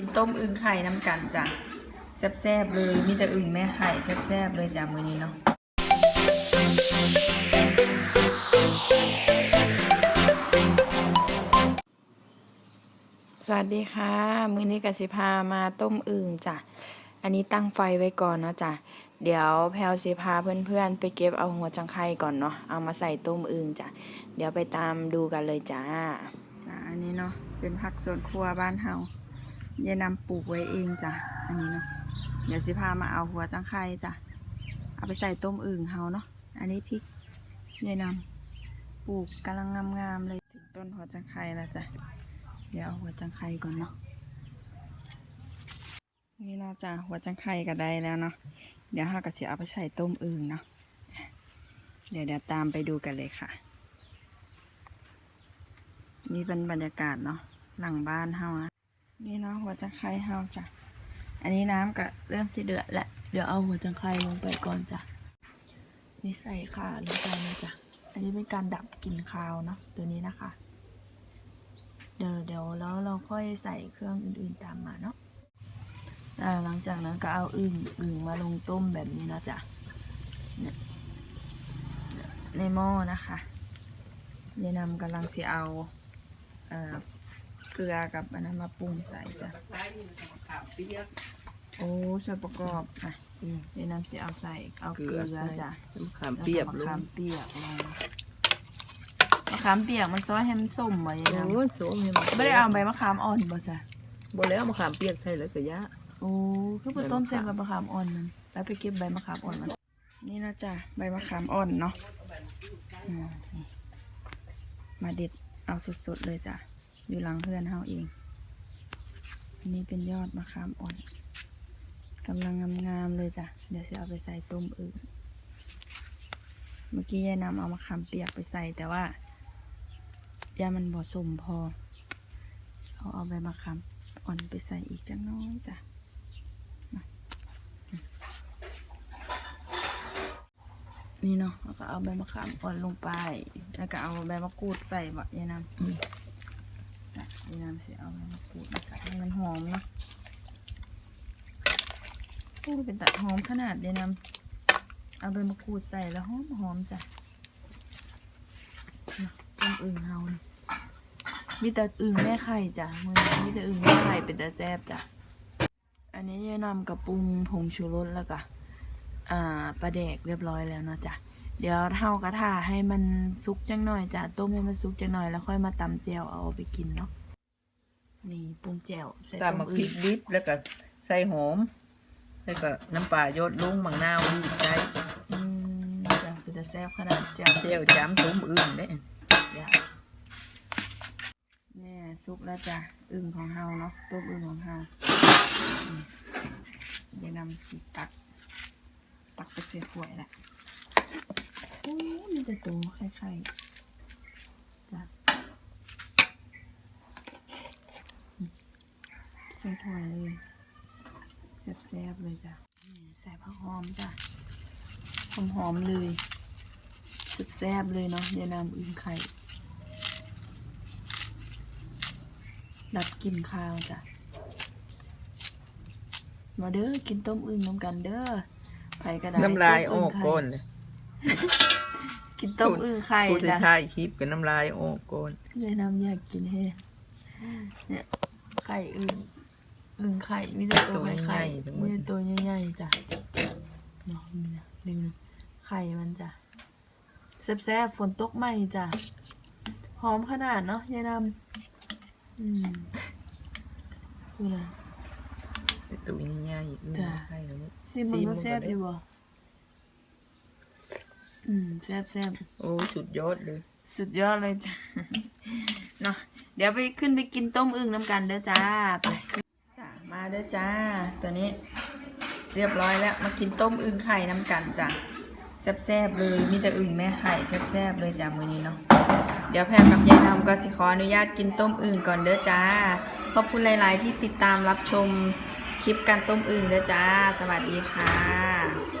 กินต้มอึ่งไข่น้ำกันจ้ะแซ่บๆเลยมีแต่อึ่งแม่ไข่แซ่บๆเลยจ้ะมื้อนี้เนาะสวัสดีค่ะ มื้อนี้กสิพามาต้มอึ่งจ้ะอันนี้ตั้งไฟไว้ก่อนเนาะจ้ะเดี๋ยวแพลวสิพาเพื่อนๆ ไปเก็บเอาหัวจังไข่ก่อนเนาะเอามาใส่ต้มอึ่งจ้ะเดี๋ยวไปตามดูกันเลยจ้าจ้ะอันนี้เนาะเป็นผักสวนครัวบ้านเฮา ยายนำปลูกไว้เองจ้ะ อันนี้เนาะ เดี๋ยวสิพามาเอาหัวจังไข่จ้ะ เอาไปใส่ต้มอึ่งเฮาเนาะ อันนี้พริกยายนำปลูกกำลังงามๆเลย ถึงต้นหัวจังไข่แล้วจ้ะ เดี๋ยวเอาหัวจังไข่ก่อนเนาะ นี่เนาจ้ะหัวจังไข่ก็ได้แล้วเนาะ เดี๋ยวเราก็จะเอาไปใส่ต้มอึ่งเนาะ เดี๋ยวเดี๋ยวตามไปดูกันเลยค่ะ นี่เป็นบรรยากาศเนาะ หลังบ้านเฮาอะ นี่เนาะหัวจังไข่เฮาจ้ะ อันนี้น้ำก็เริ่มสิเดือดแล้วเดี๋ยวเอาหัวจังไข่ลงไปก่อนจ้ะ นี่ใส่ข่าลงไปเลยจ้ะ อันนี้เป็นการดับกลิ่นคาวเนาะตัวนี้นะคะ เดี๋ยวเดี๋ยวแล้วเราค่อยใส่เครื่องอื่นๆตามมาเนาะหลังจากนั้นก็เอาอึ่งอึ่งมาลงต้มแบบนี้นะจ๊ะในหม้อนะคะเยายนำกำลังสิเอาเอ่อ กลือกับอันนั้นมาปรุงใส่จ้ะโอ้ส่วนประกอบอะเยายนำสิเอาใส่เอาเกลือจ้ะมะขามเปียกแล้วลก็มะงขามเปียกลงมะขามเปียกมันซอยให้มันส้มบ่ยายนำโอ้ยสวมให้มันไม่ได้เอาใบมะขามอ่อนบ่ซะบ่แล้วมะขามเปียกใส่แล้วก็ยะโอ้คือไปต้มเส้นกับมะขามอ่อนมันแล้วไปเก็บใบมะขามอ่อนมันนี่นะจ๊ะใบมะขามอ่อนเนาะอืมนี่มาเด็ดเอาสดๆเลยจ้ะ อยู่หลังเพื่อนเฮาเอง อันนี้เป็นยอดมะขามอ่อนกำลังงามๆเลยจ้ะ เดี๋ยวจะเอาไปใส่ต้มอึ่งเมื่อกี้ยายนำเอามะขามเปียกไปใส่แต่ว่ายามันบ่สมพอ เอาเอาใบมะขามอ่อนไปใส่อีกจังน้อยจ้ะนี่เนาะแล้วก็เอาใบมะขามอ่อนลงไป แล้วก็เอาใบมะกรูดใส่บะยายนำ นะยายน้ำสิเอาใบมะกรูดมาใส่ให้มันหอมเนาะโอ้เป็นแต่หอมขนาดยายน้ำเอาใบมะกรูดใส่แล้วหอมหอมจ้ะต้มอึ่งเฮานี่มีแต่อึ่งแม่ไข่จ้ะมือนี้มีแต่อึ่งแม่ไข่เป็นแต่แซ่บจ้ะ อันนี้ยายนำกับปรุงผงชูรสแล้วก็อ่าปลาแดกเรียบร้อยแล้วนะจ้ะ เดี๋ยวเท่ากระทาให้มันสุกจังหน่อยจ้ะต้มให้มันสุกจังหน่อยแล้วค่อยมาตำแจวเอาไปกินเนาะนี่ปรุงแจวใส่ตามต้มมาพอึริ่กงดิบแล้วก็ใส่หอมแล้วก็น้ำปลายดลุงบางนาวดีใจอืมจ้ะคือจะแซ่บขนาดแจวเจียวจ้ำตุ้มอื่นเด้จ้ะแน่สุกแล้วจ้ะอึ่งของเฮาเนาะต้มอึ่งของเฮาอืมเดี๋ยวนำสิตัก ตักไปเสียถ้วยละโอ้ยมีแต่ตัวไข่ๆจ้ะใส่ถั่วเลยแซ่บๆเลยจ้ะนี่ใส่ผักหอมจ้ะหอมหอมๆเลยแซ่บๆเลยเนาะเดี๋ยวนำอึ่งไข่ดับกลิ่นข้าวจ้ะมาเด้อกินต้มอึ่งน้ำกันเด้อไผ่กระดาษน้ำลายออกก้นเลย กินต้มอึ่งไข่ผู้ที่จ้ะถ่ายคลิปกับน้ำลายออกก้นเดี๋ยวนำอยากกินแฮะเนี่ยไข่อึ่งอึ่งไข่มีแต่ตัวไข่มีแต่ตัวใหญ่ๆจ้ะเนาะนี่นะดึงไข่มันจ้ะแซ่บๆฝนตกใหม่จ้ะหอมขนาดเนาะยายนำอืมดูนะไอ้ตัวใหญ่ๆอืมจ้ะให้แล้วซิมมันก็แซ่บอยู่บ่ อืมแซ่บแซ่บโอ้สุดยอดเลย สุดยอดเลยจ้ะเนาะเดี๋ยวไปขึ้นไปกินต้มอึ่งน้ำกันเด้อจ้าไปจ้ะมาเด้อจ้า ตัวนี้ เรียบร้อยแล้ว มากินต้มอึ่งไข่น้ำกันจ้ะแซ่บๆเลยมีแต่อึ่งแม่ไข่แซ่บๆเลยจ้ะมื้อนี้เนาะเดี๋ยวแพรกับยายนำก็สิขออนุญาตกินต้มอึ่งก่อนเด้อจ้าขอบคุณหลาย ๆ ที่ติดตามรับชมคลิปการต้มอึ่งเด้อจ้า สวัสดีค่ะ